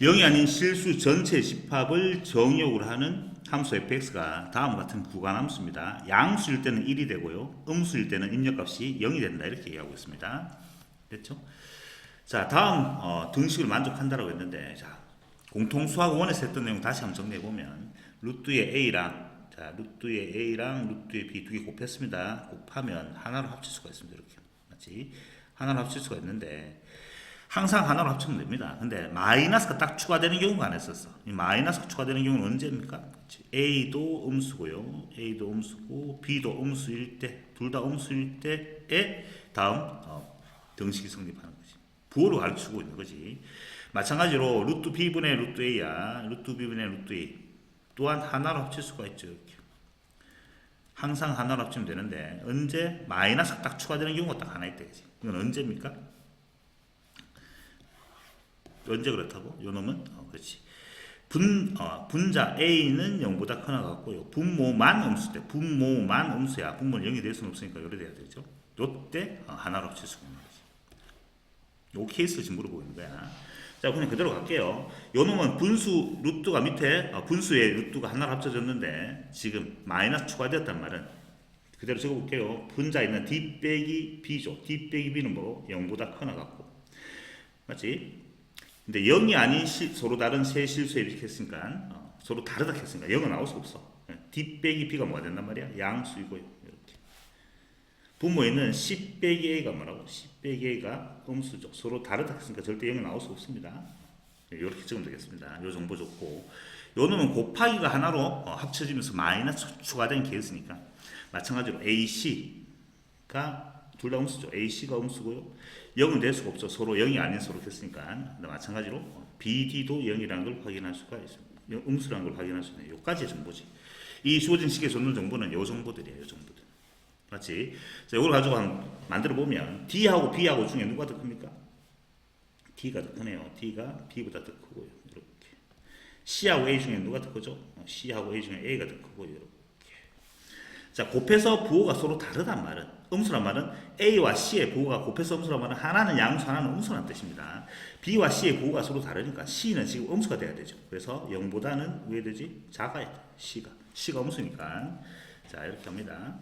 0이 아닌 실수 전체 집합을 정의역으로 하는 함수 fx가 다음과 같은 구간 함수입니다. 양수일 때는 1이 되고요. 음수일 때는 입력값이 0이 된다. 이렇게 얘기하고 있습니다. 됐죠? 자, 다음 어, 등식을 만족한다라고 했는데 자, 공통수학 원에서 했던 내용 다시 한번 정리해 보면 루트의 a랑 자, 루트의 a랑 루트의 b 두 개 곱했습니다. 곱하면 하나로 합칠 수가 있습니다. 이렇게. 맞지? 하나로 합칠 수가 있는데 항상 하나로 합치면 됩니다. 근데 마이너스가 딱 추가되는 경우가 안 했었어. 이 마이너스가 추가되는 경우는 언제입니까? 그치. A도 음수고요. A도 음수고 B도 음수일 때, 둘 다 음수일 때에 다음 어, 등식이 성립하는 거지. 부호로 가르치고 있는 거지. 마찬가지로 루트 B분의 루트 A야. 루트 B분의 루트 A. 또한 하나로 합칠 수가 있죠. 이렇게. 항상 하나로 합치면 되는데 언제 마이너스가 딱 추가되는 경우가 딱 하나 있다. 그지? 이건 언제입니까? 언제 그렇다고? 요 놈은 어, 그렇지. 분 어, 분자 A는 0보다 크나 같고요. 분모만 음수 때 분모만 음수야. 분모는 0이 될 수는 없으니까 요래 돼야 되죠. 요때 어, 하나로 합칠 수가 있는 거지. 요 케이스를 지금 물어보고 있는 거야. 자, 그냥 그대로 갈게요. 요 놈은 분수 루트가 밑에 어, 분수의 루트가 하나로 합쳐졌는데 지금 마이너스 추가되었단 말은 그대로 적어볼게요. 분자 있는 D 빼기 B죠. D 빼기 B는 뭐 0보다 크나 같고 맞지? 근데 0이 아닌 시, 서로 다른 세 실수에 이렇게 했으니까 어, 서로 다르다 했으니까 0은 나올 수가 없어. 예, D 빼기 B가 뭐가 된단 말이야? 양수이고요. 이렇게. 분모에는 10 빼기 A가 뭐라고? 10 빼기 A가 음수죠. 서로 다르다 했으니까 절대 0이 나올 수 없습니다. 이렇게 적으면 되겠습니다. 요 정보 좋고 요 놈은 곱하기가 하나로 어, 합쳐지면서 마이너스 추가된 케이스니까 마찬가지로 AC가 둘 다 음수죠. AC가 음수고요. 0은 될 수가 없죠. 서로 0이 아닌 서로 됐으니까. 마찬가지로 BD도 0이라는 걸 확인할 수가 있습니다. 음수라는 걸 확인할 수 있는 요까지의 정보지. 이 주어진 식에 줬는 정보는 요 정보들이에요. 요 정보들. 맞지? 자, 이걸 가지고 한번 만들어 보면 D하고 B하고 중에 누가 더 큽니까? D가 더 크네요. D가 B보다 더 크고요. 이렇게. C하고 A 중에 누가 더 크죠? 어, C하고 A 중에 A가 더 크고 이렇게. 자, 곱해서 부호가 서로 다르단 말은 음수란 말은 A와 C의 부호가 곱해서 음수란 말은 하나는 양수, 하나는 음수란 뜻입니다. B와 C의 부호가 서로 다르니까 C는 지금 음수가 돼야 되죠. 그래서 0보다는 왜 되지? 작아야 돼. C가. C가 음수니까. 자, 이렇게 합니다.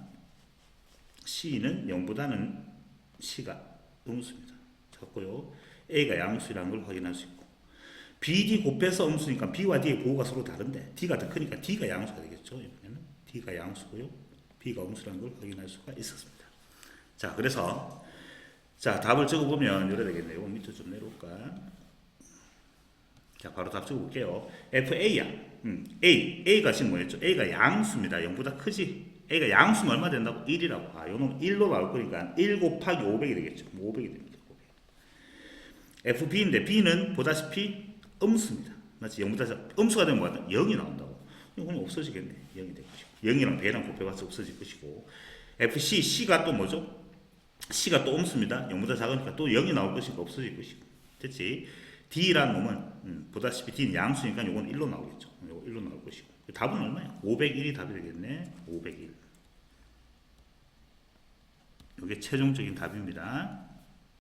C는 0보다는 C가 음수입니다. 작고요. A가 양수라는 걸 확인할 수 있고. BD 곱해서 음수니까 B와 D의 부호가 서로 다른데 D가 더 크니까 D가 양수가 되겠죠. 이번에는 D가 양수고요. B가 음수라는 걸 확인할 수가 있었습니다. 자, 그래서 자 답을 적어보면 이래 되겠네요. 밑에 좀 내려올까? 자, 바로 답 적어볼게요. FA야. 음, A. A가 지금 뭐였죠? A가 양수입니다. 0보다 크지? A가 양수면 얼마 된다고? 1이라고. 아, 요놈 1로 나올 거니까 1 곱하기 500이 되겠죠. 500이 됩니다. 500. FB인데 B는 보다시피 음수입니다. 맞지? 0보다 작- 음수가 되면 뭐다? 0이 나온다고. 이건 없어지겠네. 0이 될 것이고. 0이랑 배랑 곱해봤자 없어질 것이고. FC, C가 또 뭐죠? C가 또 음수입니다. 0보다 작으니까 또 0이 나올 것이고 없어질 것이고. 됐지? D라는 놈은 음, 보다시피 D는 양수니까 이건 1로 나오겠죠. 이거 1로 나올 것이고. 답은 얼마야? 501이 답이 되겠네. 501. 이게 최종적인 답입니다.